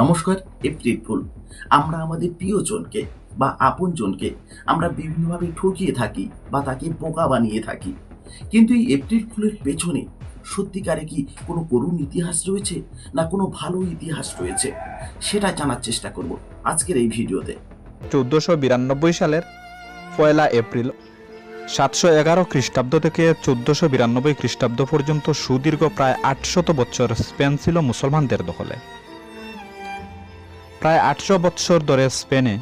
নমস্কার, April fool. আমরা আমাদের প্রিয়জনকে বা আপনজনকে আমরা বিভিন্নভাবে ঠকিয়ে থাকি বা তাকে বোকা বানিয়ে থাকি। কিন্তু এই এপ্রিল ফুলের পেছনে সত্যিকারে কি কোনো করুণ ইতিহাস রয়েছে না কোনো ভালো ইতিহাস রয়েছে? সেটা জানার চেষ্টা করব আজকের এই ভিডিওতে। চৌদ্দশো বিরানব্বই সালের পয়লা এপ্রিল, সাতশো এগারো খ্রিস্টাব্দ থেকে চৌদ্দশো বিরানব্বই খ্রিস্টাব্দ পর্যন্ত সুদীর্ঘ প্রায় আটশত বছর স্পেন ছিল মুসলমানদের দখলে। প্রায় আটশো বৎসর ধরে স্পেনে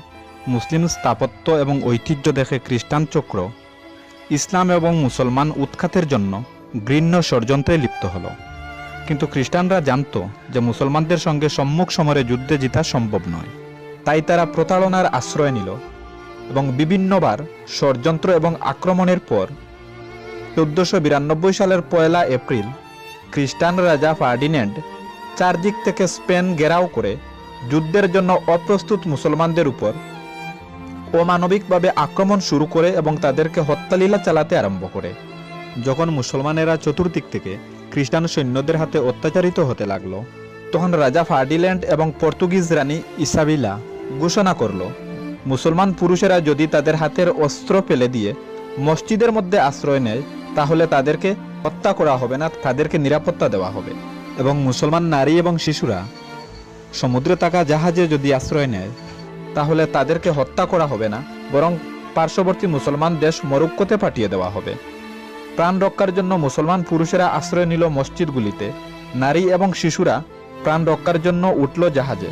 মুসলিম স্থাপত্য এবং ঐতিহ্য দেখে খ্রিস্টান চক্র ইসলাম এবং মুসলমান উৎখাতের জন্য ঘৃণ্য ষড়যন্ত্রে লিপ্ত হলো। কিন্তু খ্রিস্টানরা জানত যে মুসলমানদের সঙ্গে সম্মুখ সমরে যুদ্ধে জিতা সম্ভব নয়। তাই তারা প্রতারণার আশ্রয় নিল এবং বিভিন্নবার ষড়যন্ত্র এবং আক্রমণের পর চোদ্দশো বিরানব্বই সালের পয়লা এপ্রিল খ্রিস্টান রাজা ফার্ডিনেন্ড চারদিক থেকে স্পেন ঘেরাও করে যুদ্ধের জন্য অপ্রস্তুত মুসলমানদের উপর অমানবিকভাবে আক্রমণ শুরু করে এবং তাদেরকে হত্যালীলা চালাতে আরম্ভ করে। যখন মুসলমানেরা চতুর্দিক থেকে খ্রিস্টান সৈন্যদের হাতে অত্যাচারিত হতে লাগল, তখন রাজা ফার্ডিল্যান্ড এবং পর্তুগিজ রানী ইসাবিলা ঘোষণা করল, মুসলমান পুরুষেরা যদি তাদের হাতের অস্ত্র ফেলে দিয়ে মসজিদের মধ্যে আশ্রয় নেয়, তাহলে তাদেরকে হত্যা করা হবে না, তাদেরকে নিরাপত্তা দেওয়া হবে। এবং মুসলমান নারী এবং শিশুরা সমুদ্রে থাকা জাহাজে যদি আশ্রয় নেয়, তাহলে তাদেরকে হত্যা করা হবে না, বরং পার্শ্ববর্তী মুসলমান দেশ মরক্কোতে পাঠিয়ে দেওয়া হবে। প্রাণ রক্ষার জন্য মুসলমান পুরুষেরা আশ্রয় নিল মসজিদগুলিতে, নারী এবং শিশুরা প্রাণ রক্ষার জন্য উঠল জাহাজে।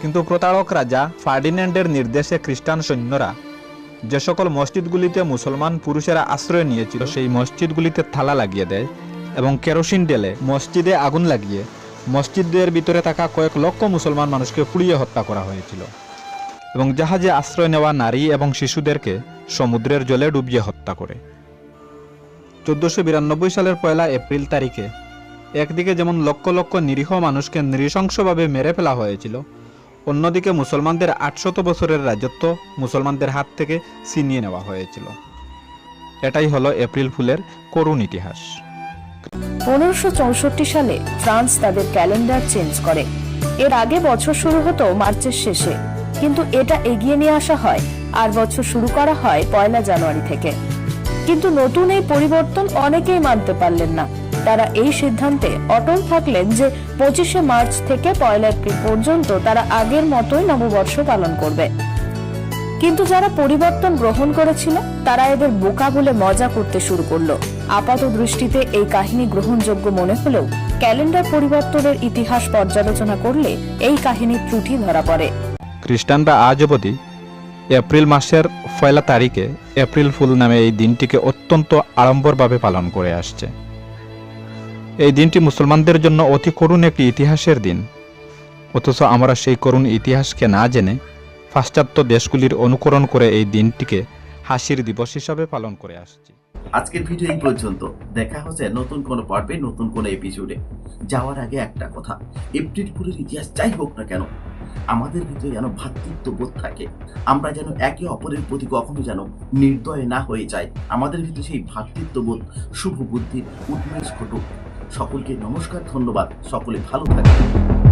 কিন্তু প্রতারক রাজা ফার্ডিনেন্ডের নির্দেশে খ্রিস্টান সৈন্যরা যে সকল মসজিদগুলিতে মুসলমান পুরুষেরা আশ্রয় নিয়েছিল, সেই মসজিদগুলিতে থালা লাগিয়ে দেয় এবং কেরোসিন ডেলে মসজিদে আগুন লাগিয়ে মসজিদের ভিতরে থাকা কয়েক লক্ষ মুসলমান মানুষকে পুড়িয়ে হত্যা করা হয়েছিল। এবং জাহাজে আশ্রয় নেওয়া নারী এবং শিশুদেরকে সমুদ্রের জলে ডুবিয়ে হত্যা করে। চোদ্দশো বিরানব্বই সালের পয়লা এপ্রিল তারিখে একদিকে যেমন লক্ষ লক্ষ নিরীহ মানুষকে নৃশংসভাবে মেরে ফেলা হয়েছিল, অন্যদিকে মুসলমানদের আটশত বছরের রাজত্ব মুসলমানদের হাত থেকে ছিনিয়ে নেওয়া হয়েছিল। এটাই হলো এপ্রিল ফুলের করুণ ইতিহাস। পনেরোশো সালে ফ্রান্স তাদের ক্যালেন্ডার চেঞ্জ করে। এর আগে বছর শুরু হতো মার্চের শেষে, কিন্তু এটা এগিয়ে নিয়ে আসা হয় আর বছর শুরু করা হয় পয়লা জানুয়ারি থেকে। কিন্তু নতুন এই পরিবর্তন অনেকেই মানতে পারলেন না। তারা এই সিদ্ধান্তে অটল থাকলেন যে পঁচিশে মার্চ থেকে পয়লা এপ্রিল পর্যন্ত তারা আগের মতোই নববর্ষ পালন করবে। কিন্তু যারা পরিবর্তন গ্রহণ করেছিল, তারা এদের বোকা বলে মজা করতে শুরু করল। আপাত দৃষ্টিতে এই কাহিনী গ্রহণযোগ্য মনে হলেও, ক্যালেন্ডার পরিবর্তনের ইতিহাস পর্যালোচনা করলে এই কাহিনীর ত্রুটি ধরা পড়ে। খ্রিস্টানরা আজ অবধি এপ্রিল মাসের পয়লা তারিখে এপ্রিল ফুল নামে এই দিনটিকে অত্যন্ত আড়ম্বরভাবে পালন করে আসছে। এই দিনটি মুসলমানদের জন্য অতি করুণ একটি ইতিহাসের দিন। অথচ আমরা সেই করুণ ইতিহাসকে না জেনে পাশ্চাত্য দেশগুলির অনুকরণ করে এই দিনটিকে হাসির দিবস হিসাবে পালন করে আসছি। আজকের ভিডিও এই পর্যন্ত। দেখা হচ্ছে নতুন কোনো পর্বে, নতুন কোনো এপিসোডে যাওয়ার আগে একটা কথা এপ্রিল ফুলের ইতিহাস যাই হোক না কেন, আমাদের ভিতরে যেন ভ্রাতৃত্ব বোধ থাকে। আমরা যেন একে অপরের প্রতি কখনো যেন নির্দয় না হয়ে যায় আমাদের ভিতরে সেই ভ্রাতৃত্ব বোধ শুভ বুদ্ধির উন্মেষ ঘটুক। সকলকে নমস্কার, ধন্যবাদ। সকলে ভালো থাকবেন।